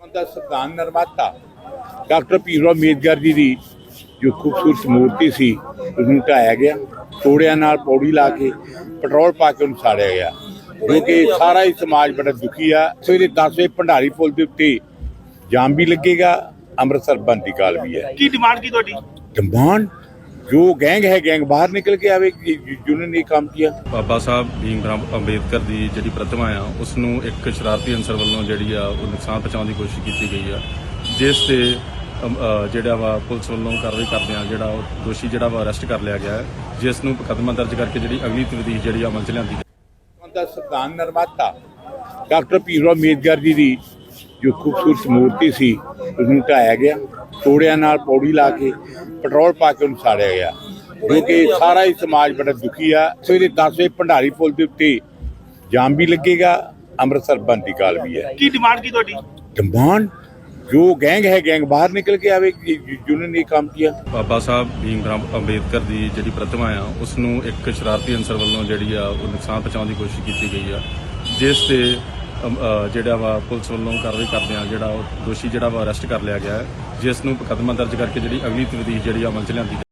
ਦਾ ਸੰਵਿਧਾਨ ਨਿਰਮਾਤਾ ਡਾਕਟਰ ਭੀਮਰਾਓ ਅੰਬੇਦਕਰ ਜੀ ਦੀ ਜੋ ਖੂਬਸੂਰਤ ਮੂਰਤੀ ਸੀ ਉਹਨੂੰ ਢਾਇਆ ਗਿਆ ਤੋੜਿਆਂ ਨਾਲ ਪੌੜੀ ਲਾ ਕੇ ਪੈਟਰੋਲ ਪਾ ਕੇ ਉਹਨੂੰ ਸਾੜਿਆ ਗਿਆ ਜੋ ਕਿ ਸਾਰਾ ਹੀ ਸਮਾਜ ਬੜਾ ਦੁਖੀ ਆ। ਸਵੇਰੇ 10 ਵਜੇ ਭੰਡਾਰੀ ਪੁਲ ਦੇ ਉੱਤੇ ਜਾਮ ਵੀ ਲੱਗੇਗਾ ਅੰਮ੍ਰਿਤਸਰ ਬੰਦ ਦੀ ਕਾਲ ਵੀ ਹੈ। ਕੀ ਡਿਮਾਂਡ ਕੀ ਤੁਹਾਡੀ? ਡਿਮਾਂਡ ਜੋ ਗੈਂਗ ਹੈ ਗੈਂਗ ਬਾਹਰ ਨਿਕਲ ਕੇ ਆਵੇ ਕਿ ਜਿਨ੍ਹਾਂ ਨੇ ਇਹ ਕੰਮ ਕੀਤਾ। ਬਾਬਾ ਸਾਹਿਬ ਭੀਮ ਰਾਓ ਅੰਬੇਦਕਰ ਦੀ ਜਿਹੜੀ ਪ੍ਰਤਿਮਾ ਆ ਉਸ ਨੂੰ ਇੱਕ ਸ਼ਰਾਰਤੀ ਅੰਸਰ ਵੱਲੋਂ ਜਿਹੜੀ ਆ ਉਹ ਨੁਕਸਾਨ ਪਹੁੰਚਾਉਣ ਦੀ ਕੋਸ਼ਿਸ਼ ਕੀਤੀ ਗਈ ਆ। ਜਿਸ ਤੇ ਅਮ, ਅ, ਜਿਹੜਾ ਵਾ ਪੁਲਿਸ ਵੱਲੋਂ ਕਾਰਵਾਈ ਕਰਦੇ ਆ ਜਿਹੜਾ ਉਹ ਦੋਸ਼ੀ ਜਿਹੜਾ ਵਾ ਅਰੈਸਟ ਕਰ ਲਿਆ ਗਿਆ ਹੈ ਜਿਸ ਨੂੰ ਮੁਕੱਦਮਾ ਦਰਜ ਕਰਕੇ ਜਿਹੜੀ ਅਗਲੀ ਤਫਤੀਸ਼ ਜਿਹੜੀ ਆ ਅਮਲ ਚ ਲਿਆਂਦੀ ਦਾ ਸੰਵਿਧਾਨ ਨਿਰਮਾਤਾ ਡਾਕਟਰ ਭੀਮਰਾਓ ਅੰਬੇਦਕਰ ਜੀ ਦੀ ਜੋ ਖੂਬਸੂਰਤ ਮੂਰਤੀ ਸੀ ਉਹਨੂੰ ਢਾਇਆ ਗਿਆ। ਤੋੜਿਆਂ ਨਾਲ ਪੌੜੀ ਲਾ ਕੇ ਪੈਟਰੋਲ ਪਾ ਕੇ ਉਹਨੂੰ ਸਾੜਿਆ ਗਿਆ ਜੋ ਕਿ ਸਾਰਾ ਹੀ ਸਮਾਜ ਬੜਾ ਦੁਖੀ ਆ। ਸਵੇਰੇ 10 ਵਜੇ ਭੰਡਾਰੀ ਪੁਲ ਦੇ ਉੱਤੇ ਜਾਮ ਵੀ ਲੱਗੇਗਾ ਅੰਮ੍ਰਿਤਸਰ ਬੰਦ ਦੀ ਕਾਲ ਵੀ ਹੈ। ਕੀ ਡਿਮਾਂਡ ਕੀ ਤੁਹਾਡੀ? ਡਿਮਾਂਡ ਜੋ ਗੈਂਗ ਹੈ ਗੈਂਗ ਬਾਹਰ ਨਿਕਲ ਕੇ ਆਵੇ ਕਿ ਜਿਨ੍ਹਾਂ ਨੇ ਕੰਮ ਕੀਤਾ। ਬਾਬਾ ਸਾਹਿਬ ਭੀਮ ਰਾਓ ਅੰਬੇਦਕਰ ਦੀ ਜਿਹੜੀ ਪ੍ਰਤਿਮਾ ਆ ਉਸ ਨੂੰ ਇੱਕ ਸ਼ਰਾਰਤੀ ਅੰਸਰ ਵੱਲੋਂ ਜਿਹੜੀ ਆ ਉਹ ਨੁਕਸਾਨ ਪਹੁੰਚਾਉਣ ਦੀ ਕੋਸ਼ਿਸ਼ ਕੀਤੀ ਗਈ ਆ। ਜਿਸ ਤੇ ਜਿਹੜਾ ਵਾ ਪੁਲਿਸ ਵੱਲੋਂ ਕਾਰਵਾਈ ਕਰਦੇ ਆ, ਜਿਹੜਾ ਉਹ ਦੋਸ਼ੀ ਜਿਹੜਾ ਵਾ ਅਰੈਸਟ ਕਰ ਲਿਆ ਗਿਆ ਜਿਸ ਨੂੰ ਮੁਕੱਦਮਾ ਦਰਜ ਕਰਕੇ ਜਿਹੜੀ ਅਗਲੀ ਤਫਤੀਸ਼ ਜਿਹੜੀ ਆ ਅਮਲ ਚ ਲਿਆਂਦੀ